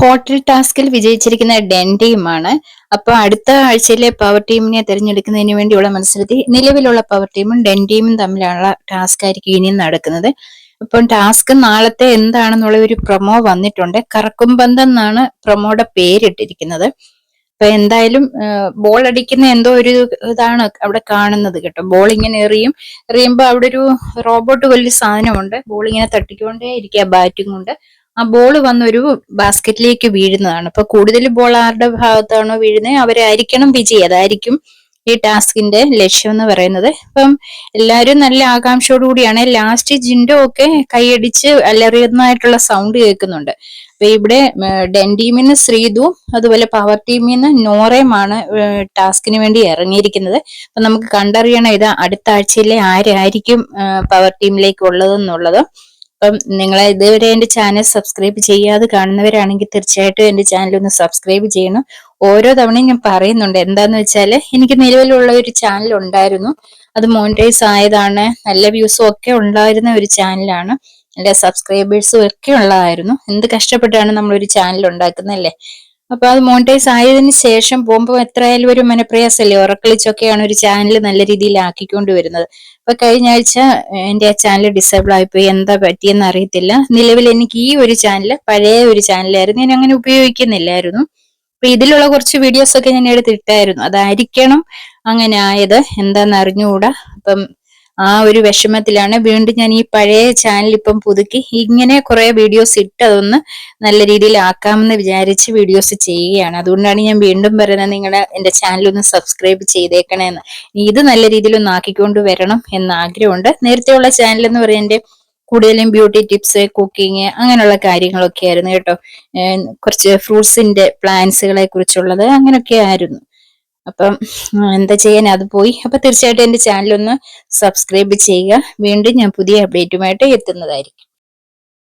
Hotel ടാസ്കിൽ വിജയിച്ചിരിക്കുന്ന Den ടീമാണ് അപ്പൊ അടുത്ത ആഴ്ചയിലെ പവർ ടീമിനെ തിരഞ്ഞെടുക്കുന്നതിന് വേണ്ടിയുള്ള മത്സരത്തിൽ നിലവിലുള്ള പവർ ടീമും ഡെൻ ടീമും തമ്മിലുള്ള ടാസ്ക് ആയിരിക്കും ഇനിയും നടക്കുന്നത്. അപ്പം ടാസ്ക് നാളത്തെ എന്താണെന്നുള്ള ഒരു പ്രൊമോ വന്നിട്ടുണ്ട്. കറക്കുംപന്തം എന്നാണ് പ്രൊമോയുടെ പേരിട്ടിരിക്കുന്നത്. അപ്പൊ എന്തായാലും ബോൾ അടിക്കുന്ന എന്തോ ഒരു ഇതാണ് അവിടെ കാണുന്നത് കേട്ടോ. ബോൾ ഇങ്ങനെ എറിയും. എറിയുമ്പോൾ അവിടെ ഒരു റോബോട്ട് വലിയ സാധനമുണ്ട്. ബോൾ ഇങ്ങനെ തട്ടിക്കൊണ്ടേ ഇരിക്കുക ബാറ്റും കൊണ്ട്. ആ ബോൾ വന്നൊരു ബാസ്ക്കറ്റിലേക്ക് വീഴുന്നതാണ്. അപ്പൊ കൂടുതൽ ബോൾ ആരുടെ ഭാഗത്താണോ വീഴുന്നത്? അവരായിരിക്കണം വിജയി. അതായിരിക്കും ഈ ടാസ്കിന്റെ ലക്ഷ്യം എന്ന് പറയുന്നത്. അപ്പം എല്ലാവരും നല്ല ആകാംക്ഷയോടു കൂടിയാണ് ലാസ്റ്റ് ജിൻഡോ ഒക്കെ കൈയടിച്ച് അലറിയുന്നതായിട്ടുള്ള സൗണ്ട് കേൾക്കുന്നുണ്ട്. അപ്പൊ ഇവിടെ ഡെൻ ടീമിൽ നിന്ന് ശ്രീതു അതുപോലെ പവർ ടീമിൽ നിന്ന് നോറയുമാണ് ടാസ്കിന് വേണ്ടി ഇറങ്ങിയിരിക്കുന്നത്. അപ്പൊ നമുക്ക് കണ്ടറിയണം ഇത് അടുത്ത ആഴ്ചയിലെ ആരായിരിക്കും പവർ ടീമിലേക്ക് ഉള്ളതെന്നുള്ളത്. അപ്പം നിങ്ങൾ ഇതുവരെ എന്റെ ചാനൽ സബ്സ്ക്രൈബ് ചെയ്യാതെ കാണുന്നവരാണെങ്കിൽ തീർച്ചയായിട്ടും എന്റെ ചാനൽ ഒന്ന് സബ്സ്ക്രൈബ് ചെയ്യണം. ഓരോ തവണയും ഞാൻ പറയുന്നുണ്ട് എന്താന്ന് വെച്ചാൽ എനിക്ക് നിലവിലുള്ള ഒരു ചാനൽ ഉണ്ടായിരുന്നു. അത് മോണിറ്റൈസ് ആയതാണ്. നല്ല വ്യൂസും ഒക്കെ ഉണ്ടായിരുന്ന ഒരു ചാനലാണ് നല്ല സബ്സ്ക്രൈബേഴ്സും ഒക്കെ ഉള്ളതായിരുന്നു. എന്ത് കഷ്ടപ്പെട്ടാണ് നമ്മളൊരു ചാനൽ ഉണ്ടാക്കുന്നല്ലേ അപ്പൊ അത് മോണിറ്റൈസ് ആയതിന് ശേഷം പോകുമ്പോൾ എത്രയായാലും ഒരു മനപ്രയാസല്ലേ ഉറക്കളിച്ചൊക്കെയാണ് ഒരു ചാനൽ നല്ല രീതിയിൽ ആക്കിക്കൊണ്ട് വരുന്നത്. അപ്പൊ കഴിഞ്ഞ ആഴ്ച എന്റെ ആ ചാനൽ ഡിസേബിൾ ആയിപ്പോയി. എന്താ പറ്റിയെന്ന് അറിയത്തില്ല. നിലവിൽ എനിക്ക് ഈ ഒരു ചാനൽ പഴയ ഒരു ചാനലായിരുന്നു ഞാൻ അങ്ങനെ ഉപയോഗിക്കുന്നില്ലായിരുന്നു. അപ്പൊ ഇതിലുള്ള കുറച്ച് വീഡിയോസ് ഒക്കെ ഞാൻ എടുത്തിട്ടായിരുന്നു. അതായിരിക്കണം അങ്ങനെ ആയത്. എന്താന്ന് അറിഞ്ഞുകൂടാ? അപ്പം ആ ഒരു വിഷമത്തിലാണ്. വീണ്ടും ഞാൻ ഈ പഴയ ചാനൽ ഇപ്പം പുതുക്കി. ഇങ്ങനെ കുറെ വീഡിയോസ് ഇട്ട് അതൊന്ന് നല്ല രീതിയിൽ ആക്കാമെന്ന് വിചാരിച്ച് വീഡിയോസ് ചെയ്യുകയാണ്. അതുകൊണ്ടാണ് ഞാൻ വീണ്ടും പറയുന്നത് നിങ്ങളുടെ എന്റെ ചാനൽ ഒന്ന് സബ്സ്ക്രൈബ് ചെയ്തേക്കണേന്ന്. ഇത് നല്ല രീതിയിൽ ഒന്ന് ആക്കിക്കൊണ്ട് വരണം എന്ന് ആഗ്രഹമുണ്ട്. നേരത്തെയുള്ള ചാനൽ എന്ന് പറയുന്നത് കൂടുതലും ബ്യൂട്ടി ടിപ്സ് കുക്കിംഗ് അങ്ങനെയുള്ള കാര്യങ്ങളൊക്കെ ആയിരുന്നു കേട്ടോ കുറച്ച് ഫ്രൂട്ട്സിന്റെ പ്ലാന്റ്സുകളെ കുറിച്ചുള്ളത് അങ്ങനെയൊക്കെ ആയിരുന്നു. അപ്പം എന്താ ചെയ്യാൻ അത് പോയി. അപ്പൊ തീർച്ചയായിട്ടും എന്റെ ചാനലൊന്ന് സബ്സ്ക്രൈബ് ചെയ്യുക. വീണ്ടും ഞാൻ പുതിയ അപ്ഡേറ്റുമായിട്ട് എത്തുന്നതായിരിക്കും.